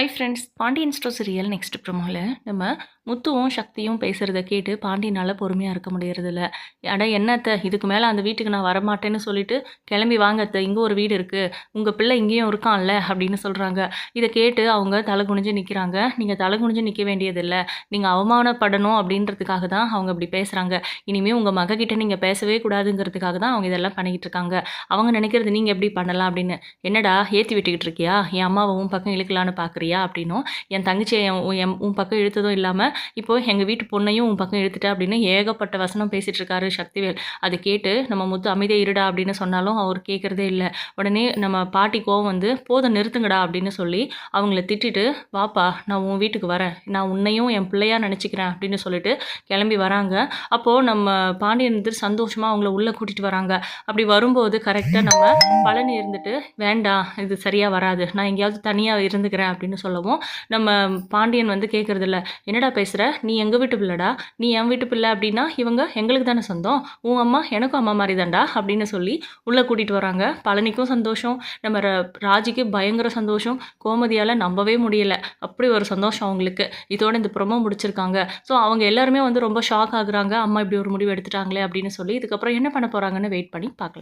Hi friends Pandian stores serial next ப்ரோமோவில் நம்ம முத்துவும் சக்தியும் பேசுகிறத கேட்டு பாண்டியனால் பொறுமையாக இருக்க முடியறதில்ல. அட என்னத்த இதுக்கு மேலே அந்த வீட்டுக்கு நான் வரமாட்டேன்னு சொல்லிட்டு கிளம்பி வாங்க அத்தை இங்கே ஒரு வீடு இருக்குது உங்கள் பிள்ளை இங்கேயும் இருக்கான்ல அப்படின்னு சொல்கிறாங்க இதை கேட்டு அவங்க தலை குனிஞ்சு நிற்கிறாங்க நீங்கள் தலை குனிஞ்சு நிற்க வேண்டியதில்லை. நீங்கள் அவமானப்படணும் அப்படின்றதுக்காக தான் அவங்க இப்படி பேசுகிறாங்க இனிமேல் உங்கள் மகக்கிட்ட நீங்கள் பேசவே கூடாதுங்கிறதுக்காக தான் அவங்க இதெல்லாம் பண்ணிக்கிட்டு இருக்காங்க. அவங்க நினைக்கிறது நீங்கள் எப்படி பண்ணலாம் அப்படின்னு. என்னடா ஏற்றி விட்டுக்கிட்டு இருக்கியா? என் அம்மாவும் பக்கம் இழுக்கலான்னு பார்க்குறியா அப்படின்னும் என் தங்கச்சியை என் உன் உன் பக்கம் இழுத்ததும் இல்லாமல் இப்போ எங்கள் வீட்டு பொண்ணையும் உன் பக்கம் இழுத்துட்ட அப்படின்னு ஏகப்பட்ட வசனம் பேசிகிட்டு இருக்காரு சக்திவேல். அதை கேட்டு நம்ம முத்து அமைதியை இருடா அப்படின்னு சொன்னாலும் அவர் கேட்குறதே இல்லை. உடனே நம்ம பாட்டி கோவம் வந்து போதும் நிறுத்துங்கடா அப்படின்னு சொல்லி அவங்கள திட்டிட்டு வாப்பா நான் உன் வீட்டுக்கு வரேன். நான் உன்னையும் என் பிள்ளையாக நினச்சிக்கிறேன் அப்படின்னு சொல்லிட்டு கிளம்பி வராங்க. அப்போது நம்ம பாண்டியன் வந்து சந்தோஷமாக அவங்கள உள்ளே கூட்டிகிட்டு வராங்க. அப்படி வரும்போது கரெக்டாக நம்ம பழனி இருந்துட்டு வேண்டாம் இது சரியாக வராது. நான் எங்கேயாவது தனியாக இருந்துக்கிறேன் அப்படின்னு சொல்லவும் நம்ம பாண்டியன் வந்து கேட்குறதில்ல என்னடா பேசுகிற நீ எங்கள் வீட்டு பிள்ளைடா? நீ என் வீட்டு பிள்ளை அப்படின்னா இவங்க எங்களுக்கு தானே சொந்தம்? உன் அம்மா எனக்கும் அம்மா மாதிரி தான்டா அப்படின்னு சொல்லி உள்ளே கூட்டிகிட்டு வராங்க. பழனிக்கும் சந்தோஷம். நம்ம ராஜிக்கு பயங்கர சந்தோஷம். கோமதியால் நம்பவே முடியல. அப்படி ஒரு சந்தோஷம் அவங்களுக்கு. இதோட இந்த ப்ரொமோ முடிச்சிருக்காங்க. ஸோ அவங்க எல்லாருமே வந்து ரொம்ப ஷாக் ஆகுறாங்க. அம்மா இப்படி ஒரு முடிவு எடுத்துட்டாங்களே அப்படின்னு சொல்லி இதுக்கப்புறம் என்ன பண்ண போகிறாங்கன்னு வெயிட் பண்ணி பார்க்கலாம்.